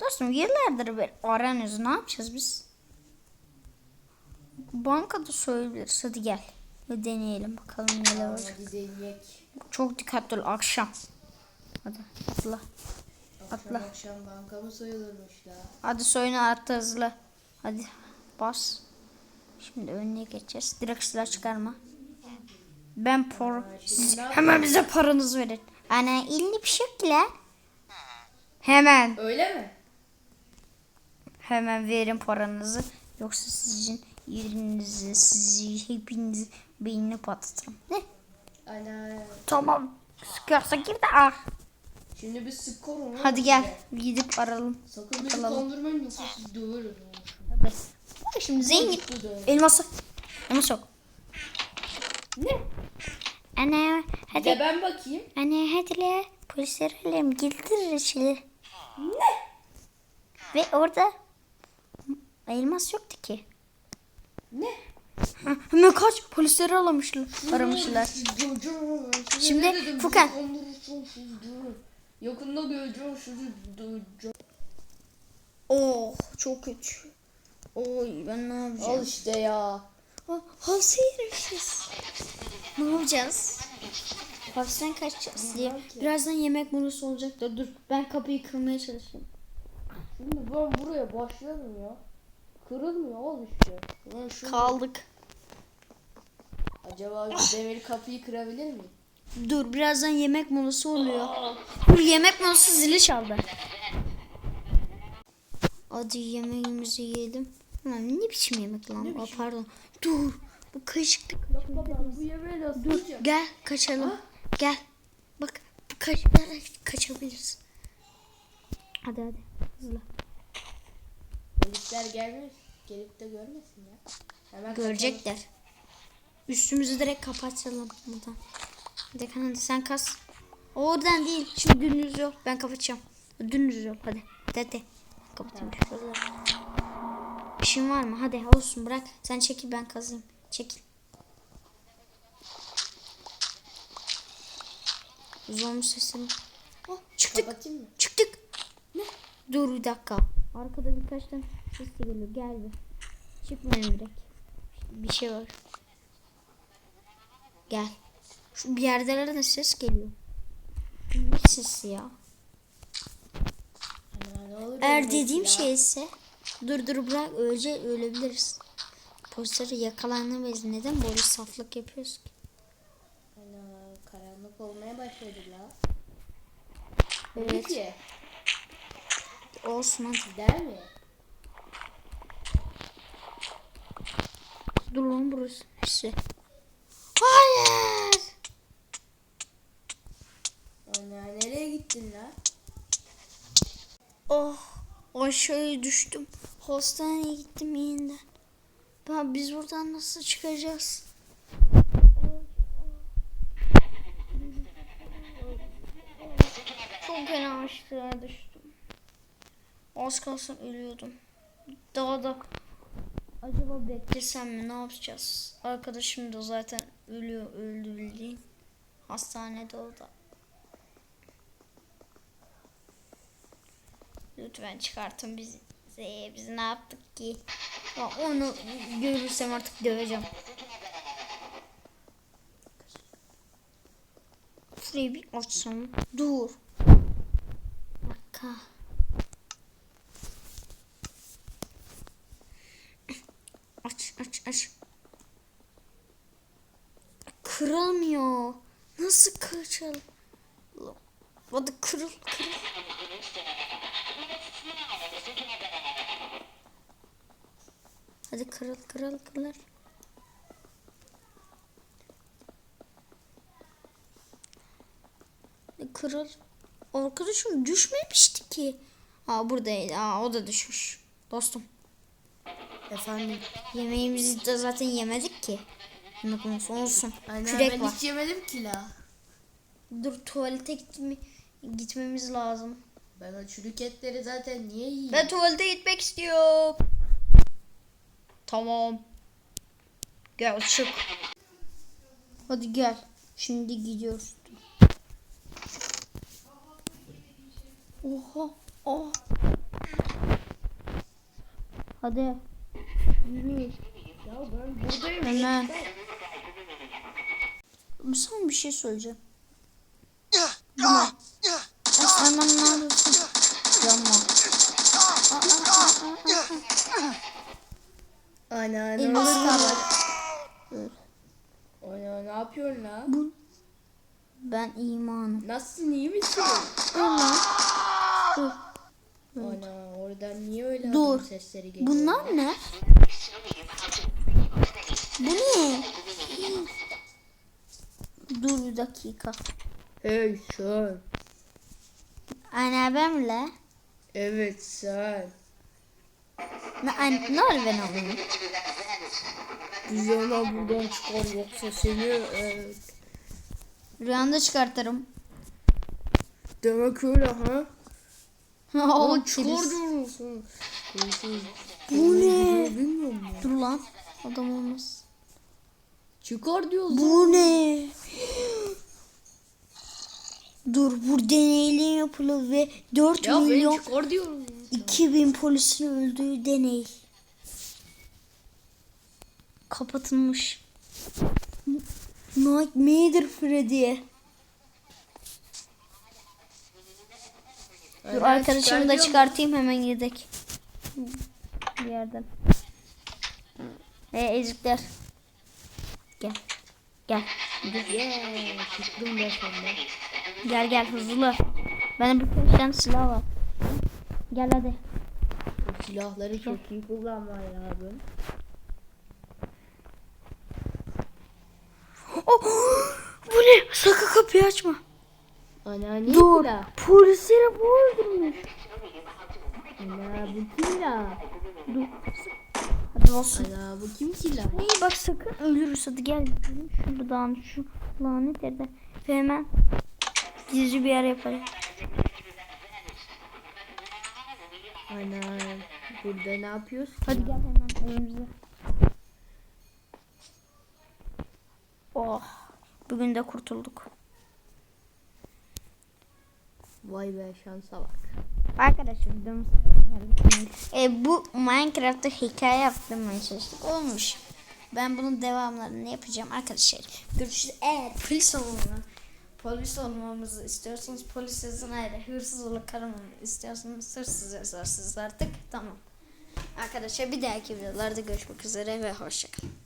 Dostum yıllardır bir aranıyoruz. Ne yapacağız biz? Bankada soyabiliriz. Hadi gel. Bir deneyelim bakalım neler olacak. Hadi deneyek. Çok dikkatli ol akşam. Hadi atla. Akşam Atla. akşam banka mı soyulurmuş la? Hadi soyunu attı hızlı. Hadi bas. Şimdi önüne geçeceğiz. Direkt silah çıkarma. Ben por... Siz hemen bize paranızı verin. Ana elini bir şekilde. Hemen. Öyle mi? Hemen verin paranızı. Yoksa sizin yerinizi, sizi hepinizi beynini patlatırım. Ne? Ana. Tamam. Sıkıyorsa gir de al. Şimdi biz sık korun. Hadi gel. Gidip aralım. Sakın Alalım. kandırmayın yoksa sizi döveriz. Hadi. Bu Şimdi zengin. Elması. Elmas yok. Ne? Bir hadi. de ben bakayım. Anne hadi le. Polisleri alalım. Gildir reçeli. Ne? Ve orada elmas yoktu ki. Ne? Ha, hemen kaç. Polisleri aramışlar. Aramışlar. Şimdi sizi. Yakında göreceğim sizi döveceğim. Oh çok kötü. Oy ben ne Al yapacağım? işte ya. Hapse girmişiz. Ne yapacağız? Hapisten kaçacağız diye. Birazdan yemek molası olacak da dur ben kapıyı kırmaya çalışayım. Şimdi ben buraya başlarım ya. Kırılmıyor işte. Ben şu Kaldık. Acaba demir kapıyı kırabilir miyim? Dur birazdan yemek molası oluyor. Dur yemek molası zili çaldı. Hadi yemeğimizi yiyelim. Lan ne biçim yemek lan? Aa, pardon. Dur. Bu kaşıklık. Bu yemeği nasıl Dur yiyeceğim? gel kaçalım. Gel. Bak bu kaşıklarla kaçabiliriz. Hadi hadi. Hızlı. Polisler gelmiş. Gelip de görmesin ya. Hemen Görecekler. Üstümüzü direkt kapatalım buradan. Hadi sen kas. Oradan değil. Şimdi dümdüz yol. Ben kapatacağım. Dümdüz yol. Hadi. Hadi hadi. Kapatayım. şöyle. İşin var mı? Hadi olsun bırak. Sen çekil ben kazayım. Çekil. Zombi sesini. Oh, çıktık. Kapatayım mı? Çıktık. Ne? Dur bir dakika. Arkada birkaç tane ses de geliyor. Gel bir. Çıkmayın direkt. Bir şey var. Gel. Şu bir yerdelerde ses geliyor. Ne sesi ya? Eğer dediğim ya. şeyse dur dur bırak ölecek ölebiliriz. Polisleri yakalanmayız. Neden böyle saflık yapıyoruz ki? Ana, karanlık olmaya başladı la. Evet. Peki. Olsun hadi. Gider mi? Dur lan burası. İşte. Hayır. Ana nereye gittin la? Oh aşağıya düştüm. Hastaneye gittim yeniden. Ben biz buradan nasıl çıkacağız? Çok fena aşağıya düştüm. Az kalsın ölüyordum. Daha da acaba beklesem mi ne yapacağız? Arkadaşım da zaten ölüyor öldü bildiğin. Hastanede o da. Lütfen çıkartın bizi. Biz ne yaptık ki? Onu görürsem artık döveceğim. Şurayı bir açsam. Dur. Dakika. Aç aç aç. Kırılmıyor. Nasıl kıracağım? Hadi kırıl kırıl. Hadi kırıl kırıl kırıl. Kırıl. Arkadaşım düşmemişti ki. Aa buradaydı. Aa o da düşmüş. Dostum. Efendim. Yemeğimizi de zaten yemedik ki. Yemek olsun olsun. Ana Kürek ben var. hiç yemedim ki la. Dur tuvalete gitme, gitmemiz lazım. Ben o çürük etleri zaten niye yiyeyim? Ben tuvalete gitmek istiyorum. Tamam. Gel çık. Hadi gel. Şimdi gidiyoruz. Oha. Oh. Hadi. Yürü. Ya ben buradayım. Hemen. Sana bir şey söyleyeceğim. Buna. Hemen ne yapıyorsun? Yapma. Aa, aa, aa, aa, aa. Ana ne kalır. Ana ne yapıyorsun la? Bu. Ben imanım. Nasılsın iyi misin? Dur lan. Dur. Ana oradan niye öyle Dur. sesleri geliyor? Bunlar ne? Bu ne? Dur bir dakika. Hey sen. Anneannemle. Evet sen. Ne, an, ne var ben alayım? Dünyana buradan çıkar yoksa seni evet. Rüyanda çıkartırım. Demek öyle ha? o çıkar diyorsun. Bu ne? Bilmiyor musun? Dur lan. Adam olmaz. Çıkar diyorsun. Bu ne? Dur bu deneyli yapılır ve 4 Ya milyon çıkar diyorum. 2000 polisin öldüğü deney. Kapatılmış. Nightmare Freddy'ye. Dur arkadaşımı da çıkartayım hemen yedek. Bir yerden. Hey ezikler. Gel. Gel. Çıktım ben. Gel gel hızlı. Benim bir tane silah var. Gel hadi. O silahları çok iyi kullanman lazım. Oh, bu ne? Sakın kapıyı açma. Ana ne Dur. Polisleri bu öldürmüş. Ana bu kim la? Hadi olsun. Ana bu kim silah? İyi bak sakın ölürüz hadi gel. Şuradan şu lanet yerde. Ve hemen gizli bir yer yapalım. Ana burada ne yapıyorsun? Hadi gel hemen evimize. Oh. Bugün de kurtulduk. Vay be şansa bak. Arkadaşlar videomuz e, bu Minecraft'ta hikaye yaptırmaya çalıştık. Olmuş. Ben bunun devamlarını yapacağım arkadaşlar. Görüşürüz. Eğer polis olmamı, polis olmamızı istiyorsanız polis yazın ayrı. Hırsız olup karamamı istiyorsanız hırsız yazarsınız artık. Tamam. Arkadaşlar bir dahaki videolarda görüşmek üzere ve hoşçakalın.